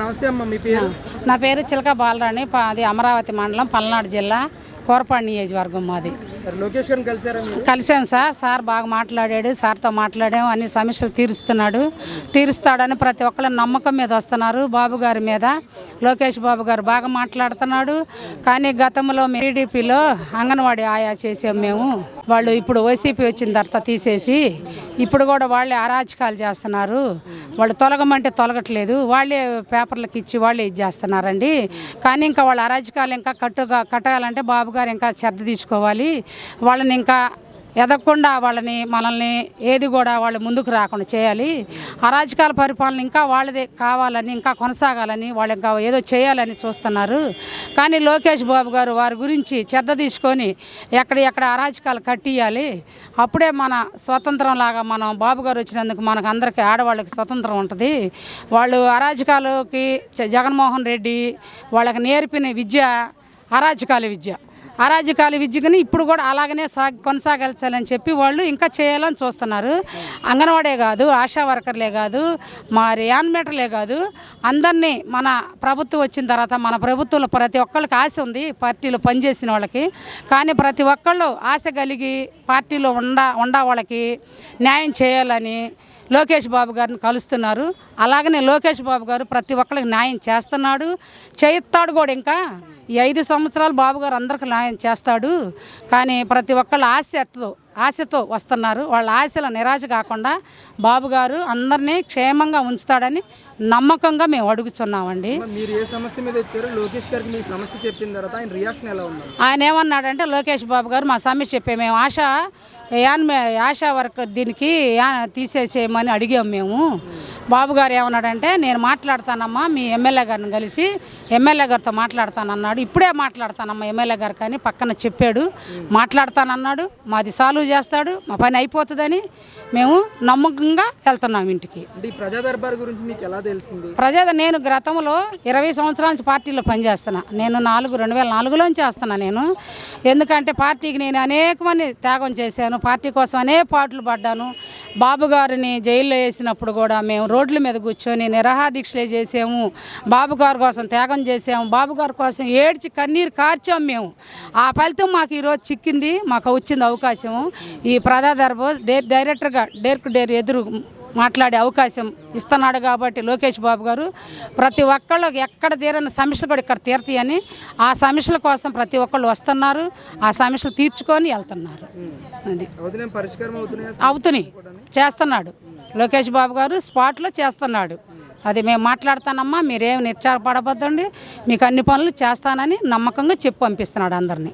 నమస్తే అమ్మ మీ పేరు? నా పేరు చిలక బాలరాణి అది అమరావతి మండలం పల్నాడు జిల్లా కోరపాడు నియోజకవర్గం మాది. కలిశాం కలిసాం సార్. సార్ బాగా మాట్లాడాడు. సార్తో మాట్లాడాం అన్ని సమస్యలు తీరుస్తున్నాడు. తీరుస్తాడని ప్రతి ఒక్కళ్ళ నమ్మకం మీద వస్తున్నారు బాబు గారి మీద. లోకేష్ బాబు గారు బాగా మాట్లాడుతున్నాడు. కానీ గతంలో టీడీపీలో అంగన్వాడీ ఆయా చేసాం మేము. వాళ్ళు ఇప్పుడు వైసీపీ వచ్చిన తర్వాత తీసేసి ఇప్పుడు కూడా వాళ్ళే అరాచకాలు చేస్తున్నారు. వాళ్ళు తొలగమంటే తొలగట్లేదు. వాళ్ళే పేపర్లకు ఇచ్చి వాళ్ళే ఇది చేస్తున్నారండి. కానీ ఇంకా వాళ్ళ అరాచకాలు ఇంకా కట్టుగా కట్టాలంటే బాబు గారు ఇంకా శ్రద్ధ తీసుకోవాలి. వాళ్ళని ఇంకా ఎదగకుండా వాళ్ళని మనల్ని ఏది కూడా వాళ్ళు ముందుకు రాకుండా చేయాలి. అరాజకాల పరిపాలన ఇంకా వాళ్ళదే కావాలని ఇంకా కొనసాగాలని వాళ్ళు ఇంకా ఏదో చేయాలని చూస్తున్నారు. కానీ లోకేష్ బాబు గారు వారి గురించి శ్రద్ధ తీసుకొని ఎక్కడ ఎక్కడ అరాజకాలు కట్టియాలి. అప్పుడే మన స్వతంత్రం లాగా మనం బాబు గారు వచ్చినందుకు మనకు అందరికీ ఆడవాళ్ళకి స్వతంత్రం ఉంటుంది. వాళ్ళు అరాజకాలకి జగన్మోహన్ రెడ్డి వాళ్ళకి నేర్పిన విద్య అరాజకాల విద్య. అరాజకాలు విద్యని ఇప్పుడు కూడా అలాగనే సాగి కొనసాగించాలని చెప్పి వాళ్ళు ఇంకా చేయాలని చూస్తున్నారు. అంగన్వాడే కాదు ఆశా వర్కర్లే కాదు మరి యాన్మేటర్లే కాదు అందరినీ మన ప్రభుత్వం వచ్చిన తర్వాత మన ప్రభుత్వంలో ప్రతి ఒక్కళ్ళకి ఆశ ఉంది పార్టీలో పనిచేసిన వాళ్ళకి. కానీ ప్రతి ఒక్కళ్ళు ఆశ కలిగి పార్టీలో ఉండ ఉండ వాళ్ళకి న్యాయం చేయాలని లోకేష్ బాబు గారిని కలుస్తున్నారు. అలాగనే లోకేష్ బాబు గారు ప్రతి ఒక్కరికి న్యాయం చేస్తున్నాడు చేయిస్తాడు కూడా ఇంకా. ఈ ఐదు సంవత్సరాలు బాబు గారు అందరికి న్యాయం చేస్తాడు. కానీ ప్రతి ఒక్కళ్ళ ఆశతో ఆశతో వస్తున్నారు. వాళ్ళ ఆశల నిరాశ కాకుండా బాబు గారు అందరినీ క్షేమంగా ఉంచుతాడని నమ్మకంగా మేము అడుగుతున్నామండి అమ్మ, మీరు ఏ సమస్య మీద వచ్చారో లోకేష్ గారికి మీ సమస్య చెప్పిన తర్వాత ఆయన రియాక్షన్ ఎలా ఉంది ఆయన ఏమన్నాడంటే లోకేష్ బాబు గారు మా సమస్య చెప్పే మేము ఆశ యాన్ ఆశా వర్కర్ దీనికి తీసేసేయమని అడిగాం మేము. బాబు గారు ఏమన్నాడంటే నేను మాట్లాడతానమ్మా మీ ఎమ్మెల్యే గారిని కలిసి ఎమ్మెల్యే గారితో మాట్లాడతానన్నాడు. ఇప్పుడే మాట్లాడతానమ్మా ఎమ్మెల్యే గారు కానీ పక్కన చెప్పాడు. మాట్లాడతానన్నాడు మాది సాల్వ్ చేస్తాడు మా పని అయిపోతుందని మేము నమ్మకంగా వెళ్తున్నాం ఇంటికి. అంటే ఈ ప్రజా దర్బార్ గురించి మీకు ఎలా తెలిసింది? ప్రజా నేను గతంలో ఇరవై సంవత్సరాల నుంచి పార్టీలో పనిచేస్తున్నా. నేను నాలుగు రెండు వేల నాలుగులోంచి చేస్తున్నా నేను. ఎందుకంటే పార్టీకి నేను అనేక మంది త్యాగం చేశాను. పార్టీ కోసం అనేక పాటలు పడ్డాను. బాబు గారిని జైల్లో వేసినప్పుడు కూడా మేము రోడ్ల మీద కూర్చొని నిరహాదీక్షలే చేసాము. బాబు గారి కోసం త్యాగం చేసాము. బాబు గారి కోసం ఏడ్చి కన్నీరు కార్చాము మేము. ఆ ఫలితం మాకు ఈరోజు చిక్కింది మాకు వచ్చింది అవకాశం ఈ ప్రధాదర్భ డైరెక్టర్గా డైరెక్టర్గా డేర్కు డేర్ ఎదురు మాట్లాడే అవకాశం ఇస్తున్నాడు కాబట్టి లోకేష్ బాబు గారు. ప్రతి ఒక్కళ్ళు ఎక్కడ తీరని సమస్యలు కూడా ఇక్కడ తీరుతాయని ఆ సమస్యల కోసం ప్రతి ఒక్కళ్ళు వస్తున్నారు. ఆ సమస్యలు తీర్చుకొని వెళ్తున్నారు. అది. అవుతున్నాయి? చేస్తున్నాడు. లోకేష్ బాబు గారు స్పాట్లో చేస్తున్నాడు. అది మేము మాట్లాడతానమ్మా మీరేం నిరుచారపడవద్దండి మీకు అన్ని పనులు చేస్తానని నమ్మకంగా చెప్పి పంపిస్తున్నాడు అందరినీ.